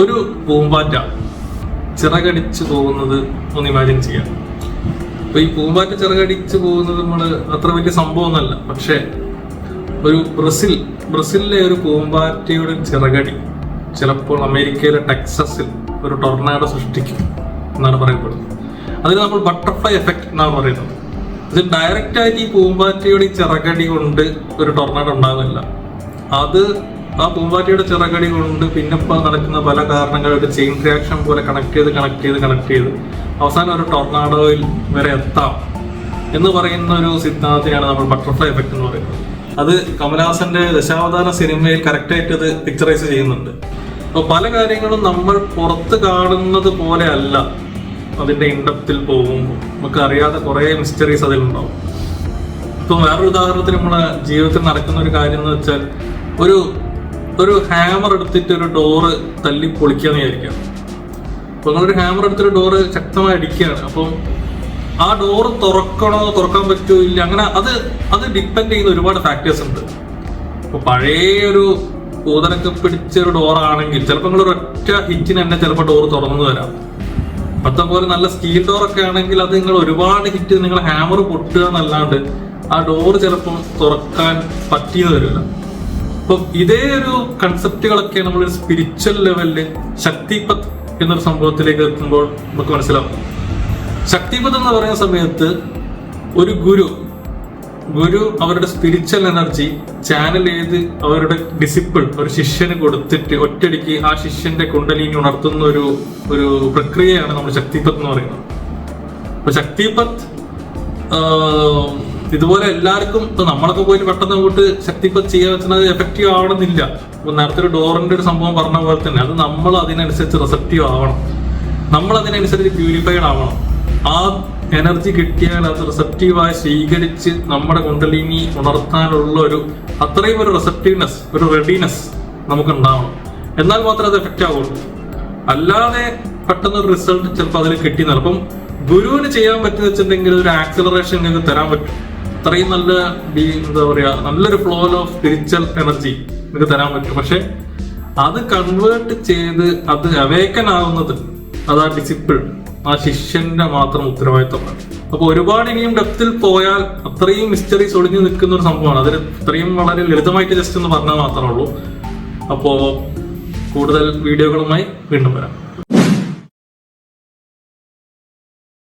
ഒരു പൂമ്പാറ്റ ചിറകടിച്ചു പോകുന്നത് ഒന്ന് ഇമാജിൻ ചെയ്യാം. അപ്പൊ ഈ പൂമ്പാറ്റ ചിറകടിച്ചു പോകുന്നത് നമ്മൾ അത്ര വലിയ സംഭവമൊന്നല്ല പക്ഷേ ഒരു ബ്രസിൽ ബ്രസീലിലെ ഒരു പൂമ്പാറ്റയുടെ ചിറകടി ചിലപ്പോൾ അമേരിക്കയിലെ ടെക്സസിൽ ഒരു ടൊർണാഡോ സൃഷ്ടിക്കും എന്നാണ് പറയപ്പെടുന്നത്. അതിന് നമ്മൾ ബട്ടർഫ്ലൈ എഫക്റ്റ് എന്നാണ് പറയുന്നത്. ഇത് ഡയറക്റ്റ് ആയിട്ട് ഈ പൂമ്പാറ്റയുടെ ചിറകടി കൊണ്ട് ഒരു ടൊർണാഡോ ഉണ്ടാവില്ല. അത് ആ പൂമ്പാറ്റയുടെ ചിറകടി കൊണ്ട് പിന്നെ ഇപ്പോൾ നടക്കുന്ന പല കാരണങ്ങളുടെ ചെയിൻ റിയാക്ഷൻ പോലെ കണക്ട് ചെയ്ത് കണക്ട് ചെയ്ത് കണക്ട് ചെയ്ത് അവസാനം ഒരു ടൊർണാഡോയിൽ വരെ എത്താം എന്ന് പറയുന്ന ഒരു സിദ്ധാന്തത്തിനാണ് നമ്മൾ ബട്ടർഫ്ലൈ എഫക്റ്റ് എന്ന് പറയുന്നത്. അത് കമലഹാസന്റെ ദശാവതാര സിനിമയിൽ കറക്റ്റായിട്ട് അത് പിക്ചറൈസ് ചെയ്യുന്നുണ്ട്. അപ്പോൾ പല കാര്യങ്ങളും നമ്മൾ പുറത്ത് കാണുന്നത് പോലെ അല്ല അതിന്റെ ഇൻഡപ്തിൽ പോകുമ്പോൾ. നമുക്ക് അറിയാതെ കുറേ മിസ്റ്ററീസ് അതിലുണ്ടാവും. ഇപ്പം വേറൊരു ഉദാഹരണത്തിന് നമ്മുടെ ജീവിതത്തിൽ നടക്കുന്ന ഒരു കാര്യം എന്ന് വെച്ചാൽ ഒരു ഒരു ഹാമർ എടുത്തിട്ട് ഒരു ഡോറ് തല്ലി പൊളിക്കാന്ന് വിചാരിക്കാം അപ്പൊ നിങ്ങളൊരു ഹാമർ എടുത്തിട്ട് ഡോറ് ശക്തമായി അടിക്കുകയാണ്. അപ്പം ആ ഡോറ് തുറക്കണോ തുറക്കാൻ പറ്റുമോ ഇല്ല അങ്ങനെ അത് അത് ഡിപ്പെൻഡ് ചെയ്യുന്ന ഒരുപാട് ഫാക്ടേഴ്സ് ഉണ്ട്. ഇപ്പൊ പഴയ ഒരു ഊതനൊക്കെ പിടിച്ച ഒരു ഡോറാണെങ്കിൽ ചിലപ്പോൾ നിങ്ങൾ ഒറ്റ ഹിറ്റിന് തന്നെ ചിലപ്പോൾ ഡോറ് തുറന്നു വരാം. ഇപ്പത്തെ പോലെ നല്ല സ്റ്റീൽ ഡോറൊക്കെ ആണെങ്കിൽ അത് നിങ്ങൾ ഒരുപാട് ഹിറ്റ് നിങ്ങൾ ഹാമർ പൊട്ടുക എന്നല്ലാണ്ട് ആ ഡോർ ചിലപ്പോൾ തുറക്കാൻ പറ്റിയെന്ന് വരില്ല. അപ്പം ഇതേ ഒരു കൺസെപ്റ്റുകളൊക്കെ നമ്മൾ സ്പിരിച്വൽ ലെവലിൽ ശക്തിപത് എന്നൊരു സംഭവത്തിലേക്ക് എത്തുമ്പോൾ നമുക്ക് മനസ്സിലാവും. ശക്തിപത് എന്ന് പറയുന്ന സമയത്ത് ഒരു ഗുരു ഗുരു അവരുടെ സ്പിരിച്വൽ എനർജി ചാനൽ ചെയ്ത് അവരുടെ ഡിസിപ്പിൾ ഒരു ശിഷ്യന് കൊടുത്തിട്ട് ഒറ്റയടിക്ക് ആ ശിഷ്യന്റെ കുണ്ടലിനി ഉണർത്തുന്ന ഒരു ഒരു പ്രക്രിയയാണ് നമ്മൾ ശക്തിപത് എന്ന് പറയുന്നത്. അപ്പൊ ശക്തിപത് ഇതുപോലെ എല്ലാവർക്കും ഇപ്പൊ നമ്മളൊക്കെ പോയി പെട്ടെന്ന് പോയിട്ട് ശക്തിപത്ത് ചെയ്യാൻ വെച്ചാൽ എഫക്റ്റീവ് ആവണമെന്നില്ല. ഇപ്പൊ നേരത്തെ ഒരു ഡോറിന്റെ ഒരു സംഭവം പറഞ്ഞ പോലെ തന്നെ അത് നമ്മൾ അതിനനുസരിച്ച് റിസപ്റ്റീവ് ആവണം. നമ്മൾ അതിനനുസരിച്ച് പ്യൂരിഫൈഡ് ആവണം. ആ എനർജി കിട്ടിയാൽ അത് റിസപ്റ്റീവായി സ്വീകരിച്ച് നമ്മുടെ കുണ്ടലിനി ഉണർത്താനുള്ള ഒരു അത്രയും ഒരു റിസപ്റ്റീവ്നെസ് ഒരു റെഡിനെസ് നമുക്ക് ഉണ്ടാവണം എന്നാൽ മാത്രമേ അത് എഫക്റ്റ് ആവുള്ളൂ. അല്ലാതെ പെട്ടെന്ന് ഒരു റിസൾട്ട് ചിലപ്പോൾ അതിൽ കിട്ടി അപ്പം ഗുരുവിന് ചെയ്യാൻ പറ്റുന്ന വെച്ചിട്ടുണ്ടെങ്കിൽ ഒരു ആക്സിലറേഷൻ നിങ്ങൾക്ക് തരാൻ പറ്റും. അത്രയും നല്ല ഡീ എന്താ പറയാ നല്ലൊരു ഫ്ലോ ഓഫ് സ്പിരിച്വൽ എനർജി നിങ്ങൾക്ക് തരാൻ പറ്റും. പക്ഷെ അത് കൺവേർട്ട് ചെയ്ത് അത് അവേക്കൻ ആവുന്നത് അത് ആ ഡിസിപ്പിൾ ആ ശിഷ്യന്റെ മാത്രം ഉത്തരവാദിത്തമാണ്. അപ്പൊ ഒരുപാട് ഇനിയും ഡെപ്തിൽ പോയാൽ അത്രയും മിസ്റ്ററീസ് ഒളിഞ്ഞു നിൽക്കുന്ന ഒരു സംഭവമാണ്. അതിൽ ഇത്രയും വളരെ ലളിതമായിട്ട് ജസ്റ്റ് ഒന്ന് പറഞ്ഞാൽ മാത്രമേ ഉള്ളൂ. അപ്പോ കൂടുതൽ വീഡിയോകളുമായി വീണ്ടും വരാം.